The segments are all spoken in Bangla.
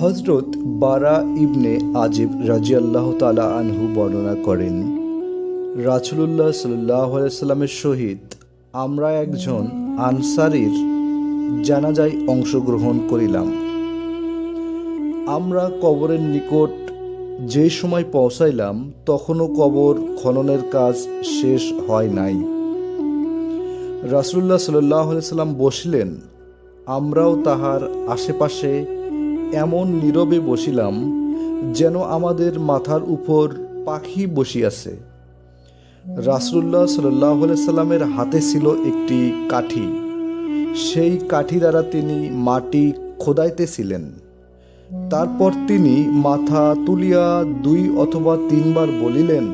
হজরত বারা ইবনে আজিব রাজিয়াল্লাহ তালা আনহু বর্ণনা করেন, রাসুলুল্লাহ সাল্লাহ সাল্লামের সহিত আমরা একজন আনসারির জানাজায় অংশগ্রহণ করিলাম। আমরা কবরের নিকট যে সময় পৌঁছাইলাম, তখনও কবর খননের কাজ শেষ হয় নাই। রাসুল্লাহ সাল্লাহ সাল্লাম বসিলেন, আমরাও তাহার আশেপাশে এমন নীরবে বসিলাম যেন আমাদের মাথার উপর পাখি বসিয়াছে। রাসুল্লাহ সাল্লাহ সাল্লামের হাতে ছিল একটি কাঠি। সেই কাঠি দ্বারা তিনি মাটি খোদাইতেছিলেন। তারপর তিনি মাথা তুলিয়া দুই অথবা তিনবার বলিলেন,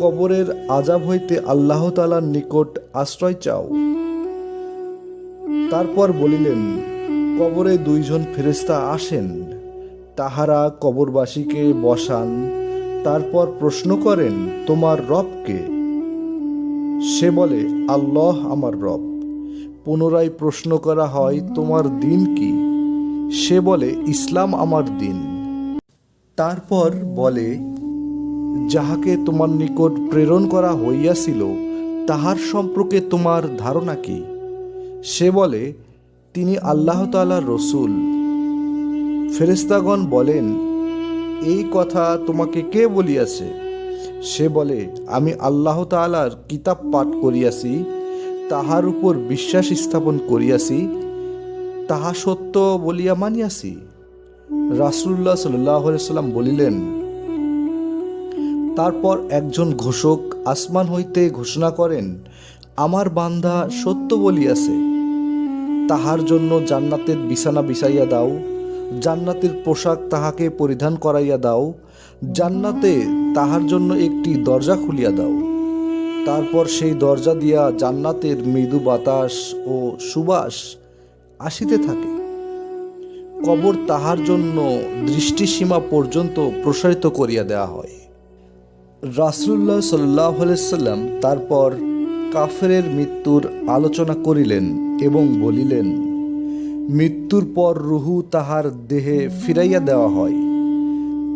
কবরের আজাব হইতে আল্লাহ তালার নিকট আশ্রয় চাও। তারপর বলিলেন কবরে দুইজন ফেরেস্তা আসেন। তাহারা কবরবাসীকে বসান, তারপর প্রশ্ন করেন, তোমার রবকে সে বলে, আল্লাহ আমার রব। পুনরায় প্রশ্ন করা হয়, তোমার দিন কি? সে বলে, ইসলাম আমার দিন। তারপর বলে, যাহাকে তোমার নিকট প্রেরণ করা হইয়াছিল, তাহার সম্পর্কে তোমার ধারণা কি? সে বলে তিনি আল্লাহ তালার রসুল। ফেরেস্তাগণ বলেন, এই কথা তোমাকে কে বলিয়াছে? সে বলে, আমি আল্লাহ তালার কিতাব পাঠ করিয়াছি, তাহার উপর বিশ্বাস স্থাপন করিয়াছি, তাহা সত্য বলিয়া মানিয়াছি। রাসুল্লাহ সাল্লাহ সাল্লাম বলিলেন, তারপর একজন ঘোষক আসমান হইতে ঘোষণা করেন, আমার বান্ধা সত্য বলিয়াছে। তাহার জন্য জান্নাতের বিছানা বিছাইয়া দাও, জান্নাতের পোশাক তাহাকে পরিধান করাইয়া দাও, জান্নাতে তাহার জন্য একটি দরজা খুলিয়া দাও। তারপর সেই দরজা দিয়া জান্নাতের মৃদু বাতাস ও সুবাস আসিতে থাকে। কবর তাহার জন্য দৃষ্টিসীমা পর্যন্ত প্রসারিত করিয়া দেওয়া হয়। রাসুল্লাহ সাল্লাহ সাল্লাম তারপর কাফেরের মৃত্যুর আলোচনা করিলেন এবং বলিলেন, মৃত্যুর পর রুহু তাহার দেহে ফিরাইয়া দেওয়া হয়।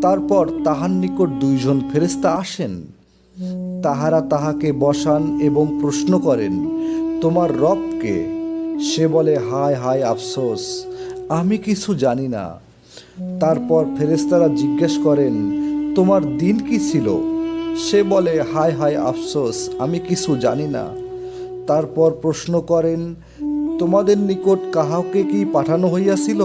তারপর তাহার নিকট দুইজন ফেরেস্তা আসেন। তাহারা তাহাকে বসান এবং প্রশ্ন করেন, তোমার রবকে? সে বলে, হায় হায়, আফসোস, আমি কিছু জানি না। তারপর ফেরেস্তারা জিজ্ঞেস করেন, তোমার দিন কি ছিল? সে বলে, হায় হায়, আফসোস, আমি কিছু জানি না। তারপর প্রশ্ন করেন, তোমাদের নিকট কাহাকে কি পাঠানো হইয়াছিল?